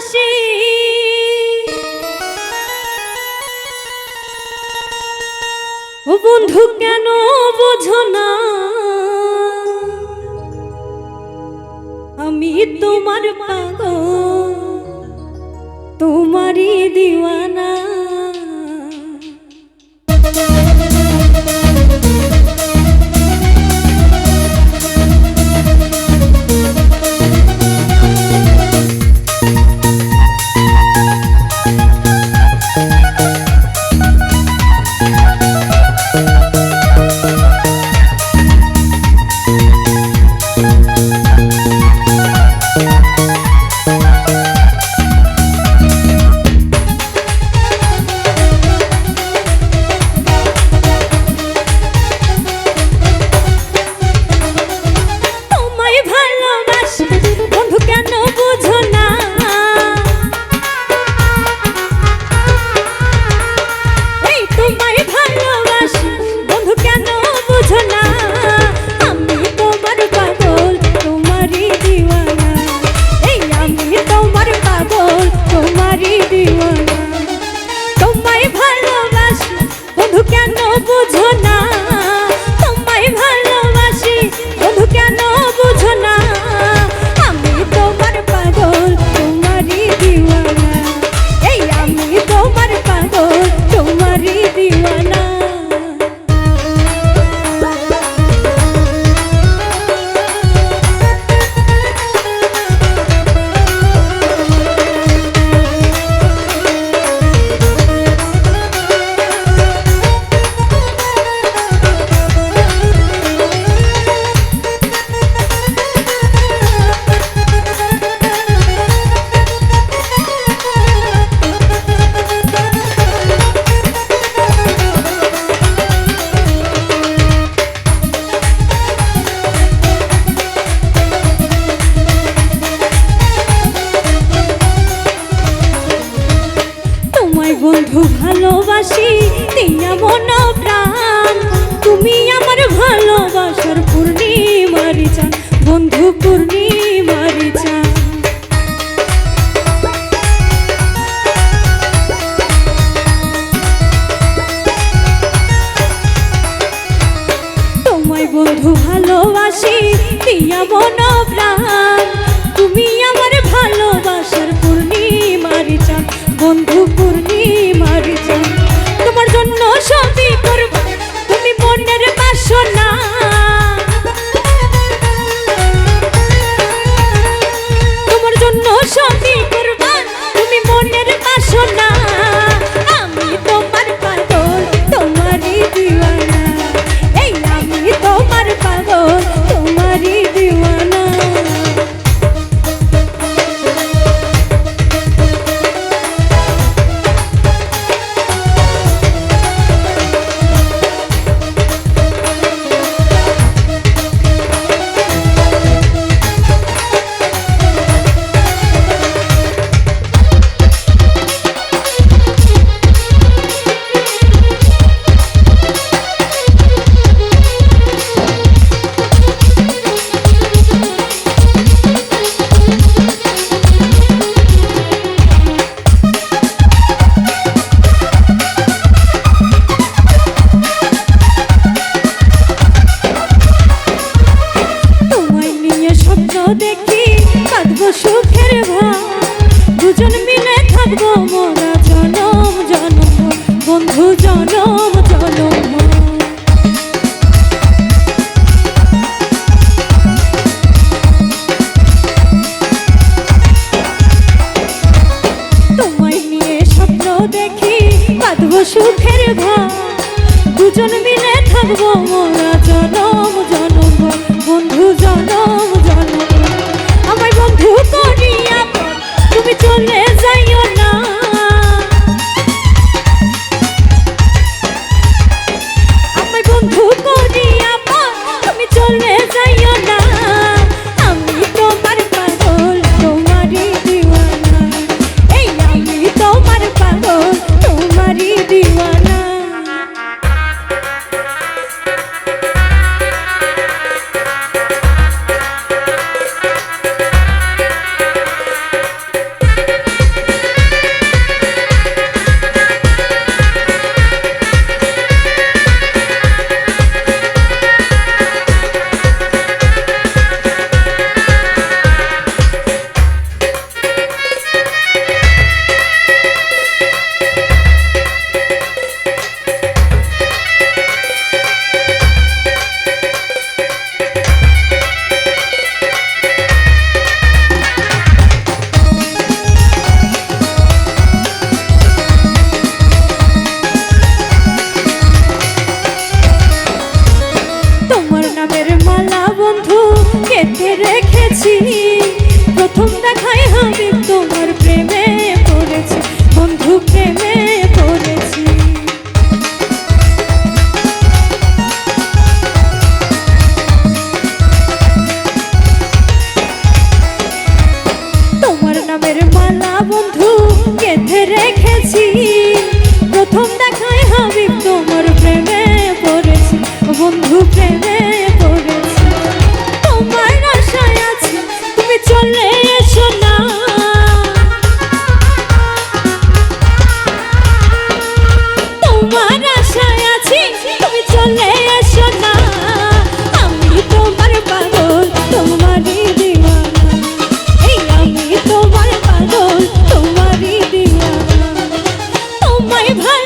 ভালোবাসি বন্ধু কেন বোঝো না? আমি তোমার পাগল তোমারই দিওয়ানা। বন্ধু ভালোবাসি দিয়া মন প্রাণ। তুমি আমার ভালোবাসার পূর্ণিমারি চান বন্ধু পূর্ণিমারি চান তোমায় বন্ধু ভালোবাসি দিয়া মন প্রাণ। তুমি সুখের ভা দুজন মিলে থাকব মোরা চলো প্রথম দেখায় আমি তোমার প্রেমে পড়েছি। বন্ধু প্রেমে তোমার আশায় না। আমি তোমার তোমারই দিওয়ানা। এই তোমার পাগল তোমারই দিওয়ানা। তোমায় ভাই